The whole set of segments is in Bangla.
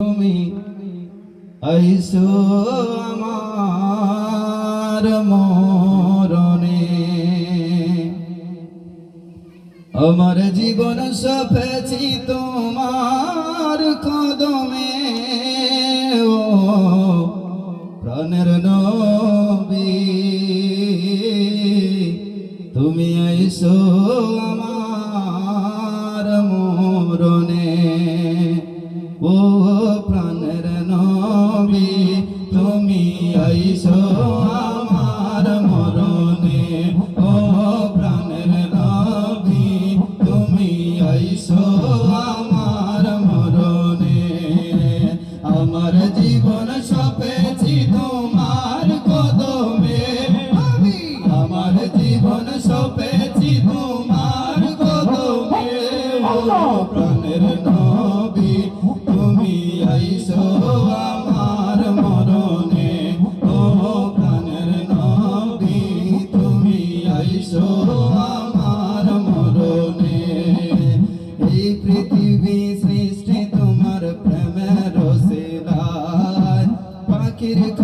তুমি আইসো আমার মরণে। আমার জীবন সফেছি তোমার তুমি আইসো আমার মরণে, ও প্রাণের নবী তুমি আইসো আমার মরণে। আমার জীবন সপেছি তোমার কদমে আমার জীবন সপেছি তোমার কদমে। ও প্রাণের নবী তুমি আইসো পাখির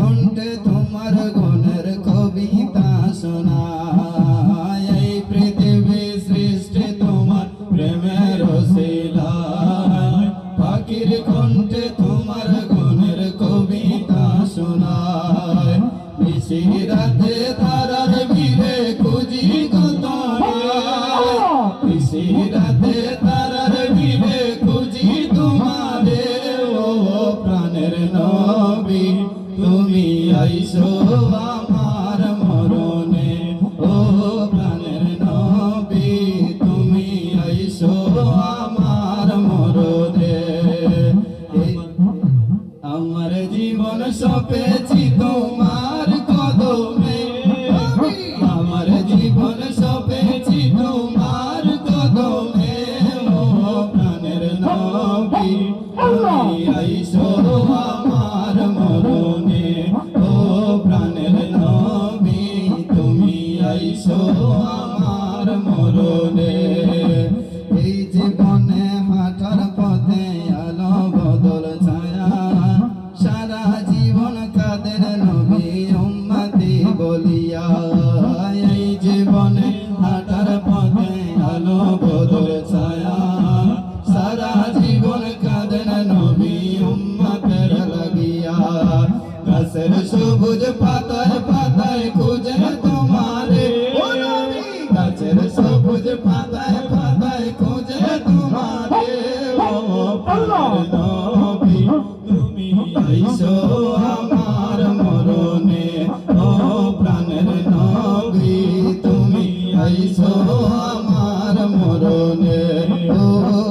তোমার গুণের কবিতা শোনায়। এই পৃথিবী সৃষ্টি তোমার প্রেমের রসিলায় পাখির তোমার গুণের কবিতা শোনায়। ভিড়ে খুঁজি তোমারে ও প্রাণের তুমি আইসো আমার মরণে ও প্রাণের নবী আমার আমার জীবন সপেছি তোমার কদমে আমার মরণে। এই জীবনে হাঁটার পথে আলো বদল ছায়া। সারা জীবন কাদের নবী উম্মতি বলিয়া। এই জীবনে হাঁটার পথে আলো বদল ছায়া। সারা জীবন কাদের নবী উম্মতের লাগিয়া। গাছের সবুজ পাতায় পাতায় খুঁজে তোমারে আইসো আমার মরণে, ও প্রাণের নবী তুমি আইসো আমার মরণে, ও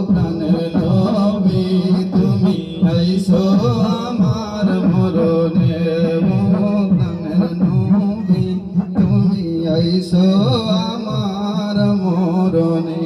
প্রাণের নবী তুমি আইসো আমার মরণে, ও প্রাণের নবী তুমি আইসো আমার মরণে।